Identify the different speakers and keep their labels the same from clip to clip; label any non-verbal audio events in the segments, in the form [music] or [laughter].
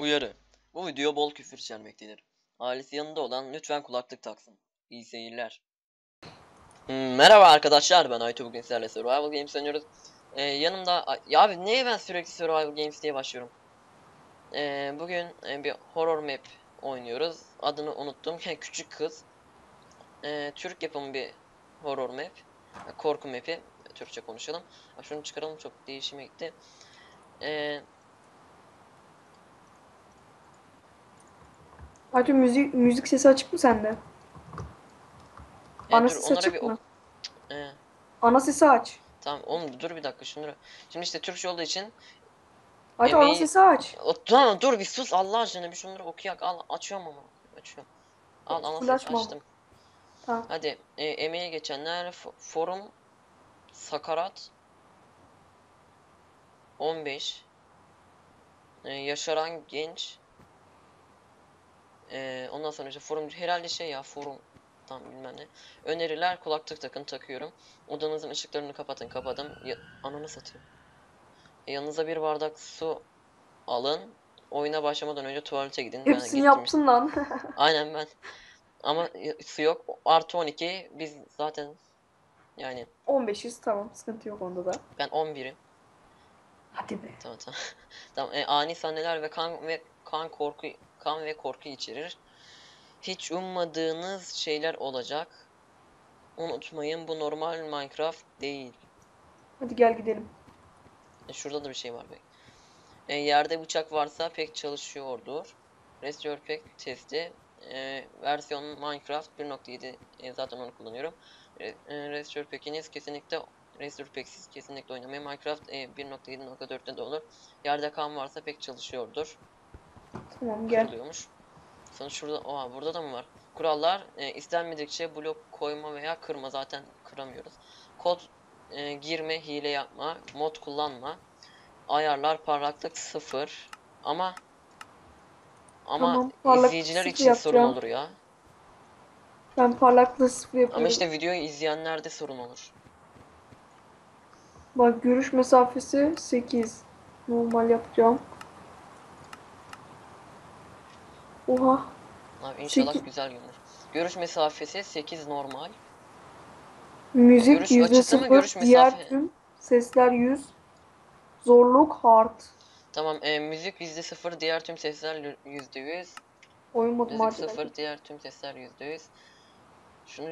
Speaker 1: Uyarı. Bu video bol küfür içermektedir. Ailesi yanında olan lütfen kulaklık taksın. İyi seyirler. Hmm, merhaba arkadaşlar ben Aytu bugün sizlerle Survival Games oynuyoruz. Ee, yanımda ya abi niye ben sürekli Survival Games diye başlıyorum? Ee, bugün e, bir horror map oynuyoruz. Adını unuttum. Küçük kız. Ee, Türk yapımı bir horror map. Korku map'i. Türkçe konuşalım. Şunu çıkaralım çok değişime gitti. Ee,
Speaker 2: Hacı müzik müzik sesi açık mı sende?
Speaker 1: e,
Speaker 2: Ana
Speaker 1: dur,
Speaker 2: sesi
Speaker 1: onlara
Speaker 2: açık
Speaker 1: bir
Speaker 2: mı?
Speaker 1: ok-
Speaker 2: Ana sesi aç.
Speaker 1: Tamam oğlum dur bir dakika şunları. Şimdi işte Türkçe olduğu için
Speaker 2: Hacı ana
Speaker 1: Emeği-
Speaker 2: sesi aç.
Speaker 1: o, tamam dur bir sus Allah aşkına bir şunları okuyak al açıyorum ama açıyorum. Al ana ses
Speaker 2: açma.
Speaker 1: açtım.
Speaker 2: Tamam.
Speaker 1: Hadi e, emeğe geçenler fo- forum Sakarat 15 e, Yaşaran Genç e, ondan sonra işte forum herhalde şey ya forum tam bilmem ne. Öneriler kulaklık takın takıyorum. Odanızın ışıklarını kapatın kapadım. Ya, ananı satayım. E, yanınıza bir bardak su alın. Oyuna başlamadan önce tuvalete gidin. Ben
Speaker 2: Hepsini
Speaker 1: gittim
Speaker 2: yaptın lan. [laughs]
Speaker 1: Aynen ben. Ama y- su yok. Artı 12. Biz zaten yani
Speaker 2: 15'iz tamam sıkıntı yok onda da.
Speaker 1: ben 11'im.
Speaker 2: Hadi be.
Speaker 1: Tamam tamam. [laughs] Tamam. e, ani sahneler ve kan ve kan korku kan ve korku içerir. Hiç ummadığınız şeyler olacak. Unutmayın bu normal Minecraft değil.
Speaker 2: Hadi gel gidelim.
Speaker 1: E, şurada da bir şey var bak. E, yerde bıçak varsa pek çalışıyordur. Restore Pack testi. E, versiyon Minecraft 1.7 e, zaten onu kullanıyorum. E, e, Restore Pack'iniz kesinlikle Restore Pack'siz kesinlikle oynamayın. Minecraft e, 1.7.4'te de olur. Yerde kan varsa pek çalışıyordur.
Speaker 2: Tamam gel.
Speaker 1: Kırılıyormuş. Sonra şurada, oha burada da mı var? Kurallar e, istenmedikçe blok koyma veya kırma zaten kıramıyoruz. Kod e, girme, hile yapma, mod kullanma. Ayarlar parlaklık sıfır. Ama ama
Speaker 2: Tamam,
Speaker 1: izleyiciler için sorun
Speaker 2: yapacağım.
Speaker 1: olur ya.
Speaker 2: Ben parlaklığı sıfır yapıyorum.
Speaker 1: Ama işte videoyu izleyenlerde sorun olur.
Speaker 2: Bak görüş mesafesi 8. Normal yapacağım. Oha.
Speaker 1: Abi inşallah
Speaker 2: Sekiz-
Speaker 1: güzel görünür. Görüş mesafesi 8 normal.
Speaker 2: Müzik
Speaker 1: Görüş
Speaker 2: yüzde
Speaker 1: açısı mı,
Speaker 2: sıfır.
Speaker 1: görüş
Speaker 2: Diğer
Speaker 1: mesafe?
Speaker 2: tüm sesler 100. Zorluk hard.
Speaker 1: Tamam, e, müzik %0, diğer tüm sesler %100.
Speaker 2: Oyun modu
Speaker 1: Müzik
Speaker 2: macera.
Speaker 1: sıfır, diğer tüm sesler yüzde yüz. Şunu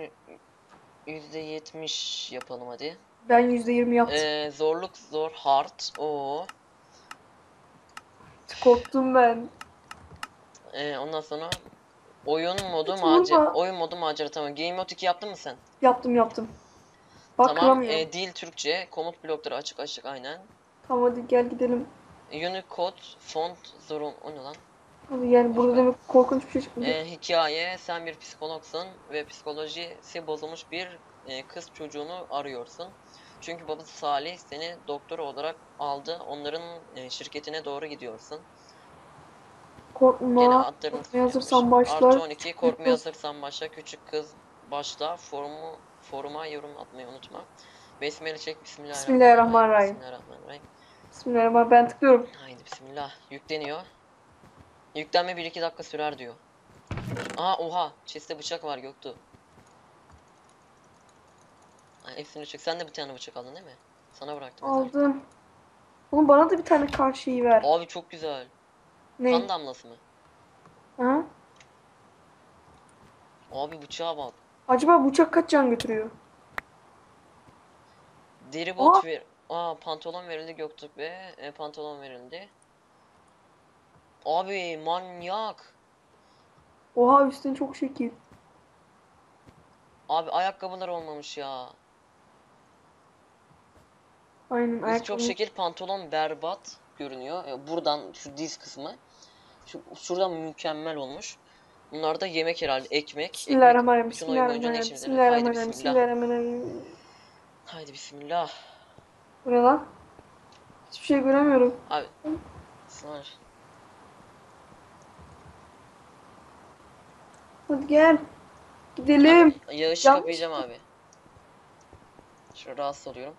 Speaker 1: yüzde yetmiş yapalım hadi.
Speaker 2: Ben %20 yaptım.
Speaker 1: Ee, zorluk zor, hard. Oo.
Speaker 2: Korktum ben.
Speaker 1: Ee, ondan sonra oyun modu
Speaker 2: Hiç
Speaker 1: macera.
Speaker 2: vurma.
Speaker 1: Oyun modu macera tamam. Game mode 2 yaptın mı sen?
Speaker 2: Yaptım yaptım. Bak
Speaker 1: tamam.
Speaker 2: kıramıyorum.
Speaker 1: ee, dil Türkçe, komut blokları açık açık aynen.
Speaker 2: Tamam hadi gel gidelim.
Speaker 1: Unicode, font zorun o ne lan?
Speaker 2: Hadi yani burada demek korkunç bir şey çıkmayacak.
Speaker 1: Ee, hikaye, sen bir psikologsun ve psikolojisi bozulmuş bir e, kız çocuğunu arıyorsun. Çünkü babası Salih seni doktor olarak aldı. Onların e, şirketine doğru gidiyorsun.
Speaker 2: Korkma.
Speaker 1: adlarını
Speaker 2: korkmaya hazırsan başla.
Speaker 1: Artı 12 korkmaya hazırsan başla. Küçük kız başla. Forumu, foruma yorum atmayı unutma. Besmele çek. Bismillahirrahmanirrahim.
Speaker 2: Bismillahirrahmanirrahim.
Speaker 1: Bismillahirrahmanirrahim.
Speaker 2: Bismillahirrahmanirrahim. Ben tıklıyorum.
Speaker 1: Haydi bismillah. Yükleniyor. Yüklenme 1-2 dakika sürer diyor. Aa oha. Chest'te bıçak var Göktuğ. Ay, hepsini çek. Sen de bir tane bıçak aldın değil mi? Sana bıraktım.
Speaker 2: Aldım. Oğlum bana da bir tane kar şeyi ver.
Speaker 1: Abi çok güzel.
Speaker 2: Ne?
Speaker 1: Kan damlası mı?
Speaker 2: Ha?
Speaker 1: Abi bıçağa bak.
Speaker 2: Acaba bıçak kaç can götürüyor?
Speaker 1: Deri bot
Speaker 2: Aa!
Speaker 1: ver. Aa pantolon verildi Göktürk ve e, pantolon verildi. Abi manyak.
Speaker 2: Oha üstün çok şekil.
Speaker 1: Abi ayakkabılar olmamış ya.
Speaker 2: Aynen
Speaker 1: Biz çok
Speaker 2: ayakkabı.
Speaker 1: şekil pantolon berbat görünüyor. E, Buradan şu diz kısmı. Şu, şuradan mükemmel olmuş. Bunlar da yemek herhalde ekmek.
Speaker 2: Bismillahirrahmanirrahim. Bismillahirrahmanirrahim. Bismillahirrahmanirrahim.
Speaker 1: bismillah.
Speaker 2: Bismillahirrahmanirrahim.
Speaker 1: Haydi bismillah.
Speaker 2: Bu ne lan? Hiçbir şey göremiyorum.
Speaker 1: Abi. Sınır.
Speaker 2: Hadi gel. Gidelim.
Speaker 1: Yağışı
Speaker 2: Yanlış
Speaker 1: kapayacağım abi. Şöyle rahatsız oluyorum.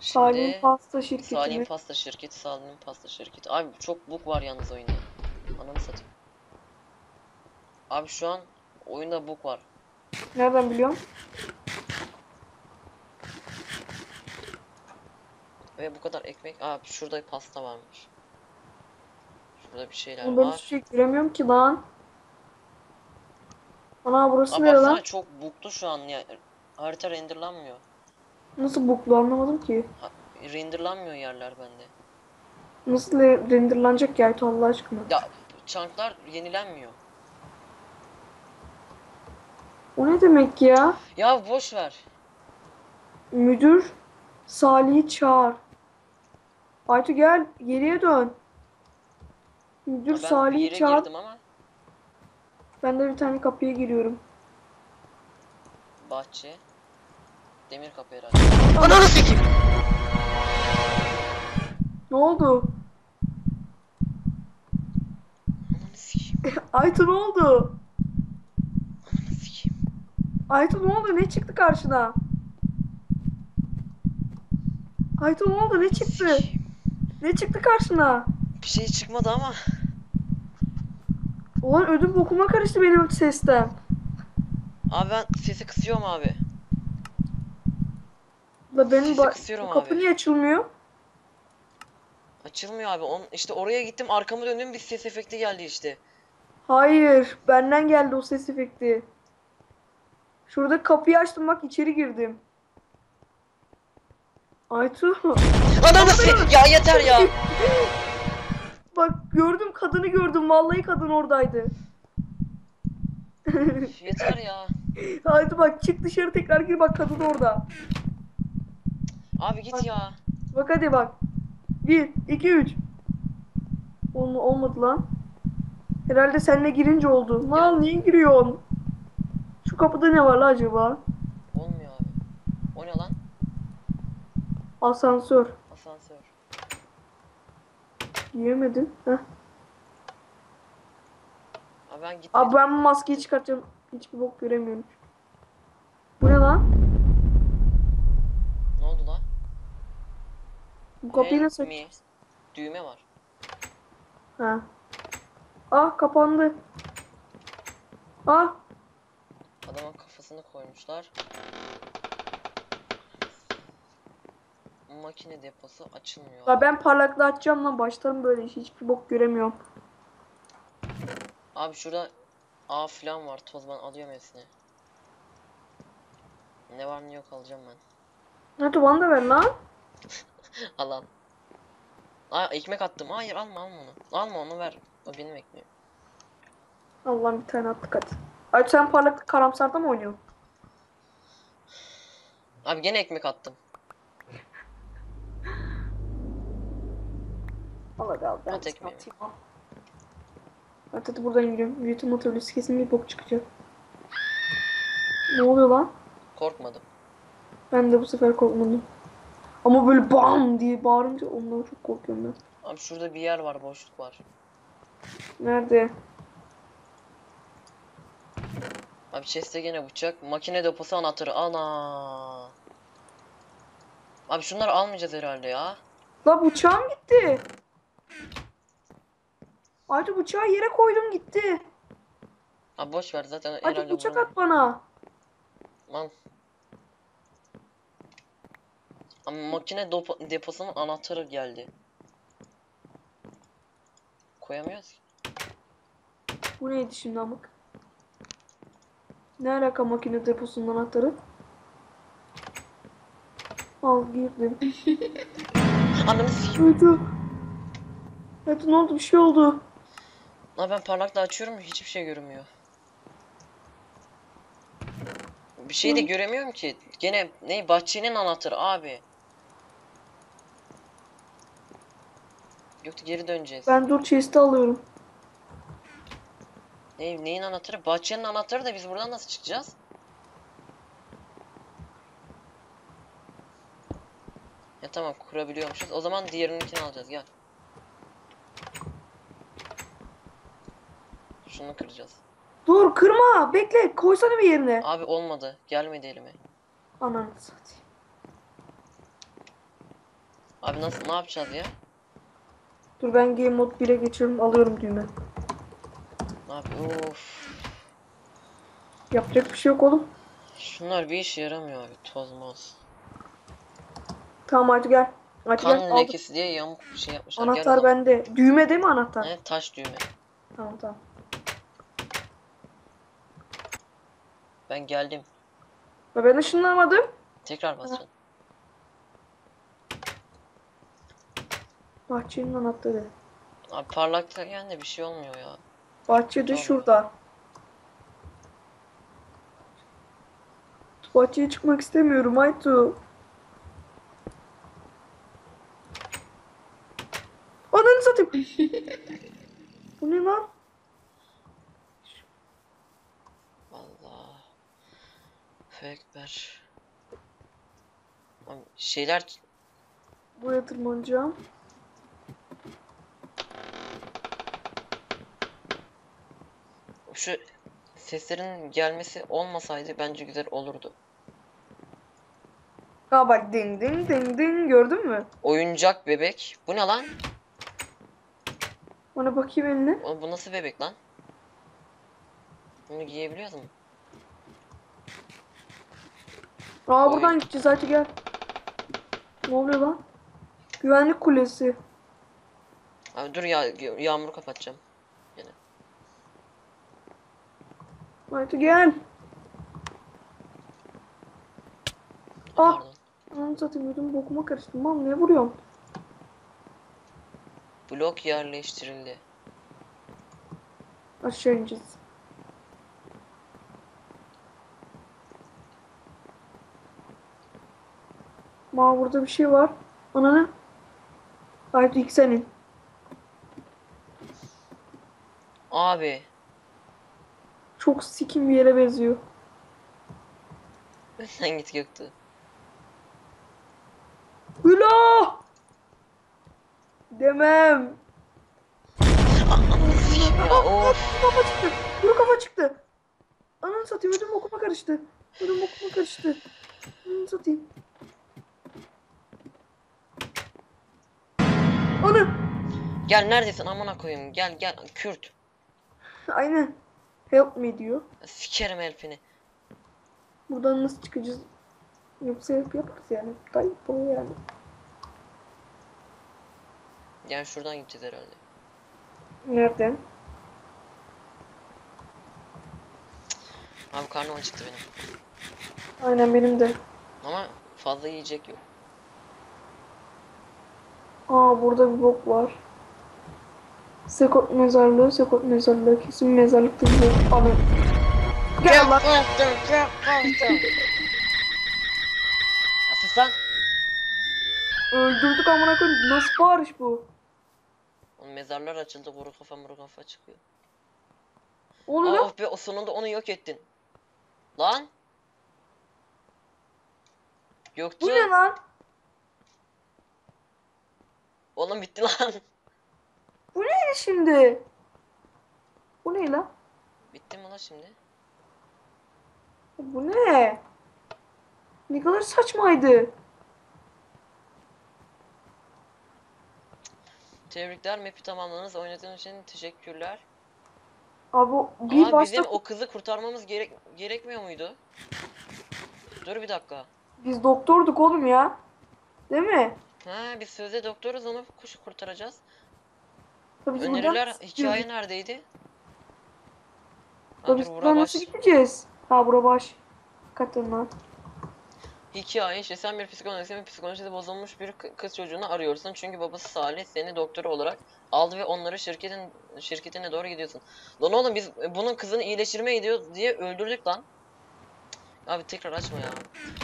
Speaker 2: Salim
Speaker 1: Şimdi
Speaker 2: pasta şirketi
Speaker 1: Salim
Speaker 2: mi?
Speaker 1: Pasta Şirketi, Salim Pasta Şirketi. Abi çok bug var yalnız oyunda. Ananı satayım. Abi şu an oyunda bug var.
Speaker 2: Nereden biliyorum?
Speaker 1: Ve bu kadar ekmek. Abi şurada pasta varmış. Şurada bir şeyler
Speaker 2: ben
Speaker 1: var.
Speaker 2: hiçbir şey göremiyorum ki lan. Ana burası
Speaker 1: Abi baksana
Speaker 2: lan?
Speaker 1: çok bug'lu şu an ya. Harita renderlanmıyor.
Speaker 2: Nasıl buklu anlamadım ki.
Speaker 1: Renderlanmıyor yerler bende.
Speaker 2: Nasıl re- renderlanacak ya Aytu Allah aşkına?
Speaker 1: Ya chunklar yenilenmiyor.
Speaker 2: O ne demek ya?
Speaker 1: Ya boş ver.
Speaker 2: Müdür Salih'i çağır. Aytu gel geriye dön. Müdür
Speaker 1: Ya ben bir
Speaker 2: Salih'i
Speaker 1: yere
Speaker 2: çağır.
Speaker 1: girdim ama
Speaker 2: Ben de bir tane kapıya giriyorum.
Speaker 1: bahçe. Demir kapı herhalde. Ananı sikeyim.
Speaker 2: Ne oldu?
Speaker 1: Ananı sikeyim. [laughs]
Speaker 2: Aytu ne oldu?
Speaker 1: Ananı sikeyim.
Speaker 2: Aytu ne oldu? Ne çıktı karşına? Aytu ne oldu? Ne çıktı?
Speaker 1: Sikeyim.
Speaker 2: Ne çıktı karşına?
Speaker 1: Bir şey çıkmadı ama.
Speaker 2: Ulan ödüm bokuma karıştı benim sesten.
Speaker 1: Abi ben sesi kısıyorum abi.
Speaker 2: La benim ba-
Speaker 1: kısıyorum
Speaker 2: kapı
Speaker 1: abi.
Speaker 2: niye açılmıyor?
Speaker 1: Açılmıyor abi. On, işte oraya gittim arkamı döndüm bir ses efekti geldi işte.
Speaker 2: Hayır, benden geldi o ses efekti. Şurada kapıyı açtım bak içeri girdim. Aytu.
Speaker 1: Ananı sikeyim. Ya yeter ya. [gasps]
Speaker 2: bak gördüm kadını gördüm. Vallahi kadın oradaydı.
Speaker 1: yeter ya. [laughs]
Speaker 2: Aytu bak çık dışarı tekrar gir bak kadın orada.
Speaker 1: Abi git ya.
Speaker 2: Bak hadi bak. 1, 2, 3. Ol olmadı lan. Herhalde seninle girince oldu. Lan niye giriyorsun? Şu kapıda ne var la acaba?
Speaker 1: Olmuyor abi. O ne lan?
Speaker 2: Asansör.
Speaker 1: Asansör.
Speaker 2: Giremedim. Heh.
Speaker 1: Abi ben gitmedim.
Speaker 2: Abi ben maskeyi çıkartacağım. Hiçbir bok göremiyorum. Bu ne lan?
Speaker 1: Ne oldu lan?
Speaker 2: Bu
Speaker 1: Help
Speaker 2: nasıl açacağız?
Speaker 1: Düğme var.
Speaker 2: Ha. Ah kapandı. Ah.
Speaker 1: Adamın kafasını koymuşlar. Makine deposu açılmıyor.
Speaker 2: Ya ben parlaklığı açacağım lan başlarım böyle. Hiçbir bok göremiyorum.
Speaker 1: Abi şurada A falan var. Toz ben alıyorum hepsini. Ne var ne yok alacağım ben.
Speaker 2: Hadi bana da ver lan. [laughs]
Speaker 1: Al al. Aa ekmek attım. Hayır alma alma onu. Alma onu ver. O benim ekmeğim.
Speaker 2: Allah'ım bir tane attık hadi. Ay sen parlaklık karamsarda mı oynuyorsun?
Speaker 1: Abi gene ekmek attım.
Speaker 2: Al hadi al ben
Speaker 1: At
Speaker 2: sana
Speaker 1: ekmeği.
Speaker 2: atayım al. Evet hadi buradan yürüyorum. Üretim atölyesi kesin bir bok çıkacak. Ne oluyor lan?
Speaker 1: Korkmadım.
Speaker 2: Ben de bu sefer korkmadım. Ama böyle bam diye bağırınca ondan çok korkuyorum ben.
Speaker 1: Abi şurada bir yer var boşluk var.
Speaker 2: Nerede?
Speaker 1: Abi chest'te gene bıçak. Makine deposu anahtarı. Ana. Abi şunları almayacağız herhalde ya.
Speaker 2: La bıçağım gitti. Ayrıca bıçağı yere koydum gitti.
Speaker 1: Abi boş ver zaten
Speaker 2: Hadi
Speaker 1: herhalde
Speaker 2: bıçak
Speaker 1: vuramam.
Speaker 2: at bana.
Speaker 1: Lan. Ama makine deposunun anahtarı geldi. Koyamıyoruz ki.
Speaker 2: Bu neydi şimdi amık? Ne alaka makine deposunun anahtarı? Al girdim. [laughs]
Speaker 1: Ananı.
Speaker 2: Hadi. Hadi ne oldu bir şey oldu.
Speaker 1: Lan ben parlakla açıyorum hiçbir şey görünmüyor. Bir şey de göremiyorum ki. Gene ne bahçenin anahtarı abi. Yoksa geri döneceğiz.
Speaker 2: Ben dur chest'i alıyorum.
Speaker 1: Ne, neyin anahtarı? Bahçenin anahtarı da biz buradan nasıl çıkacağız? Ya tamam kurabiliyormuşuz. O zaman diğerininkini alacağız gel. Şunu kıracağız.
Speaker 2: Dur kırma bekle koysana bir yerine.
Speaker 1: Abi olmadı. Gelmedi elime.
Speaker 2: Ananı satayım.
Speaker 1: Abi nasıl ne yapacağız ya?
Speaker 2: Dur ben game mode 1'e geçiyorum. Alıyorum düğme.
Speaker 1: Ne yapıyor? Of.
Speaker 2: Yapacak bir şey yok oğlum.
Speaker 1: Şunlar bir işe yaramıyor abi. Toz moz.
Speaker 2: Tamam hadi gel. Hadi
Speaker 1: Kan
Speaker 2: gel. aldım.
Speaker 1: lekesi diye yamuk bir şey yapmışlar. Gel
Speaker 2: Anahtar
Speaker 1: zaman.
Speaker 2: bende. Düğme değil mi anahtar?
Speaker 1: Evet taş düğme.
Speaker 2: Tamam tamam.
Speaker 1: Ben geldim.
Speaker 2: Ve ben ışınlanmadım.
Speaker 1: Tekrar basacağım.
Speaker 2: Bahçenin anahtarı.
Speaker 1: Abi parlaklık yani bir şey olmuyor ya.
Speaker 2: Bahçe de
Speaker 1: Tamam.
Speaker 2: şurada. Bahçeye çıkmak istemiyorum Aytu. Ananı satayım. Bu ne lan?
Speaker 1: Allah. Ekber. Abi şeyler
Speaker 2: Buraya tırmanacağım.
Speaker 1: Şu seslerin gelmesi olmasaydı bence güzel olurdu.
Speaker 2: Ha bak ding ding ding ding gördün mü?
Speaker 1: Oyuncak bebek. Bu ne lan?
Speaker 2: Ona bakayım eline.
Speaker 1: Oğlum bu nasıl bebek lan? Bunu giyebiliyoruz mu?
Speaker 2: Aa
Speaker 1: Oy.
Speaker 2: buradan gideceğiz hadi gel. Ne oluyor lan? Güvenlik kulesi.
Speaker 1: Abi dur ya yağmuru kapatacağım.
Speaker 2: Hadi gel. Ah. Ananı satayım ödüm bokuma karıştım. Mal niye vuruyorsun?
Speaker 1: Blok yerleştirildi.
Speaker 2: Aşağı ineceğiz. Ma burada bir şey var. Ananı. Haydi ilk senin.
Speaker 1: Abi.
Speaker 2: Çok sikim bir yere benziyor. [laughs]
Speaker 1: Sen git Göktuğ.
Speaker 2: Hüla! Demem.
Speaker 1: ya of.
Speaker 2: Kafa çıktı. Kuru kafa çıktı. Ananı satayım ödüm bokuma karıştı. Ödüm bokuma karıştı. Ananı satayım. Anı.
Speaker 1: Gel neredesin amına koyayım gel gel Kürt.
Speaker 2: Aynen. Help me diyor.
Speaker 1: Sikerim elfini.
Speaker 2: Buradan nasıl çıkacağız? Yoksa hep yaparız yani. Tayyip o yani.
Speaker 1: Yani şuradan gideceğiz herhalde.
Speaker 2: Nereden?
Speaker 1: Abi karnım acıktı benim.
Speaker 2: Aynen benim de.
Speaker 1: Ama fazla yiyecek yok.
Speaker 2: Aa burada bir bok var. Sekot mezarlığı, Sekot mezarlığı. Kesin mezarlıkta bir. Alın. Gel lan.
Speaker 1: Sus lan.
Speaker 2: Öldürdük amına koyayım. Nasıl bağırış bu?
Speaker 1: Oğlum mezarlar açıldı vuru kafa vuru kafa çıkıyor.
Speaker 2: Oğlum lan.
Speaker 1: of be o sonunda onu yok ettin. Lan. Göktuğ.
Speaker 2: Bu ne lan?
Speaker 1: Oğlum bitti lan.
Speaker 2: Bu ne şimdi? Bu ne lan?
Speaker 1: bitti mi lan şimdi?
Speaker 2: Bu ne? Ne kadar saçmaydı.
Speaker 1: Tebrikler map'i tamamladınız. Oynadığınız için teşekkürler.
Speaker 2: Abi bir
Speaker 1: Aa,
Speaker 2: başta
Speaker 1: bizim o kızı kurtarmamız gerek gerekmiyor muydu? Dur bir dakika.
Speaker 2: biz doktorduk oğlum ya. Değil mi?
Speaker 1: Ha biz sözde doktoruz onu kuş kurtaracağız.
Speaker 2: Tabii biz
Speaker 1: Öneriler
Speaker 2: buradan-
Speaker 1: hikaye neredeydi? Ha,
Speaker 2: Tabii biz
Speaker 1: bura
Speaker 2: buradan nasıl gideceğiz? Ha bura baş. Lan.
Speaker 1: Hikaye işte sen bir psikolojisi ve psikolojisi bozulmuş bir kı- kız çocuğunu arıyorsun. Çünkü babası Salih seni doktor olarak aldı ve onları şirketin şirketine doğru gidiyorsun. Lan oğlum biz bunun kızını iyileştirmeye gidiyoruz diye öldürdük lan. Abi tekrar açma ya.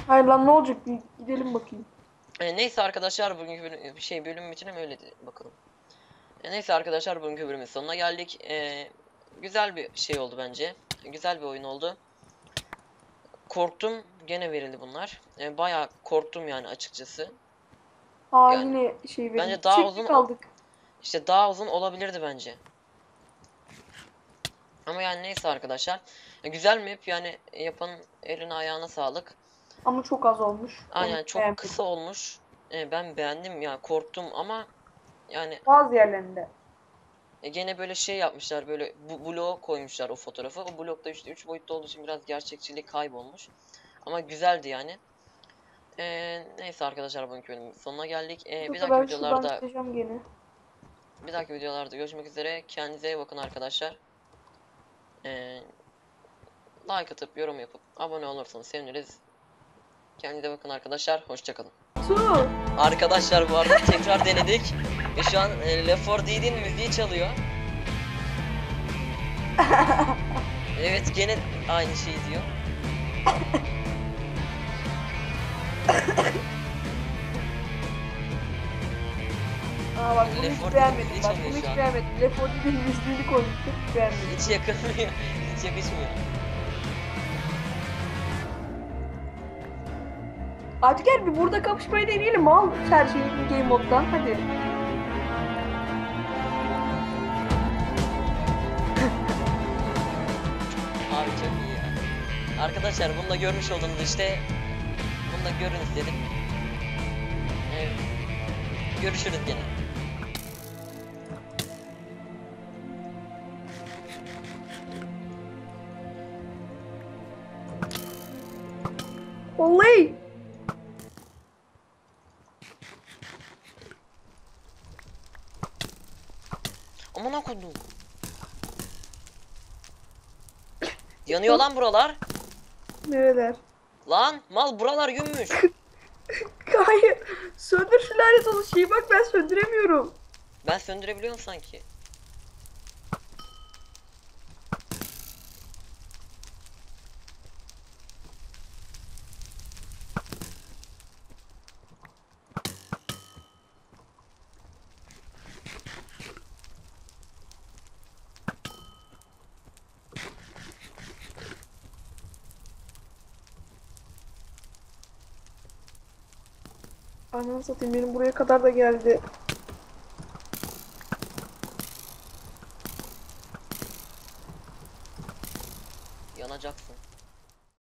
Speaker 2: Hayır lan ne olacak? Gidelim bakayım.
Speaker 1: E, neyse arkadaşlar bugünkü bölüm, şey bölüm bitirelim öyle de bakalım. E, neyse arkadaşlar bugünkü bölümün sonuna geldik. E, güzel bir şey oldu bence. Güzel bir oyun oldu. Korktum gene verildi bunlar. E, bayağı korktum yani açıkçası.
Speaker 2: Aa
Speaker 1: Yani,
Speaker 2: yine şey verin.
Speaker 1: bence daha
Speaker 2: Çektik
Speaker 1: uzun-
Speaker 2: aldık.
Speaker 1: İşte daha uzun olabilirdi bence. Ama yani neyse arkadaşlar. E, güzel map yani yapanın eline ayağına sağlık.
Speaker 2: Ama çok az olmuş.
Speaker 1: Aynen çok
Speaker 2: beğenmedim.
Speaker 1: kısa olmuş. E, ben beğendim ya korktum ama yani
Speaker 2: Bazı yerlerinde.
Speaker 1: e, gene böyle şey yapmışlar böyle bu bloğa koymuşlar o fotoğrafı. O blokta işte 3 boyutlu olduğu için biraz gerçekçiliği kaybolmuş. Ama güzeldi yani. E, neyse arkadaşlar bugünkü bölümün sonuna geldik. E, bir
Speaker 2: Yoksa
Speaker 1: dahaki
Speaker 2: ben şuradan
Speaker 1: videolarda
Speaker 2: çıkacağım gene.
Speaker 1: bir dahaki videolarda görüşmek üzere. Kendinize iyi bakın arkadaşlar. E, like atıp yorum yapıp abone olursanız seviniriz. Kendinize bakın arkadaşlar. Hoşçakalın.
Speaker 2: Su.
Speaker 1: Arkadaşlar bu arada tekrar denedik ve şu an e, Left 4 Dead'in müziği çalıyor. [laughs] Evet gene aynı şeyi diyor.
Speaker 2: Aa bak bunu
Speaker 1: Left
Speaker 2: hiç
Speaker 1: 4
Speaker 2: beğenmedim. Bak bunu hiç
Speaker 1: an.
Speaker 2: beğenmedim. Left 4 Dead'in müziğini koymuştum. Hiç beğenmedim.
Speaker 1: Hiç yakınmıyor. [laughs] Hiç yakışmıyor.
Speaker 2: Artık gel bir burada kapışmayı deneyelim. Al her şeyi game moddan. Hadi.
Speaker 1: Arkadaşlar bunu da görmüş oldunuz işte. Bunu da görün istedim. Evet. Görüşürüz gene.
Speaker 2: Oley!
Speaker 1: Aman okudum. Yanıyor lan buralar.
Speaker 2: Nereler?
Speaker 1: Lan mal buralar yünmüş. [laughs]
Speaker 2: Hayır. Söndür şu lanet olası şeyi. Bak ben söndüremiyorum.
Speaker 1: Ben söndürebiliyorum sanki.
Speaker 2: Ananı satayım benim buraya kadar da geldi.
Speaker 1: Yanacaksın.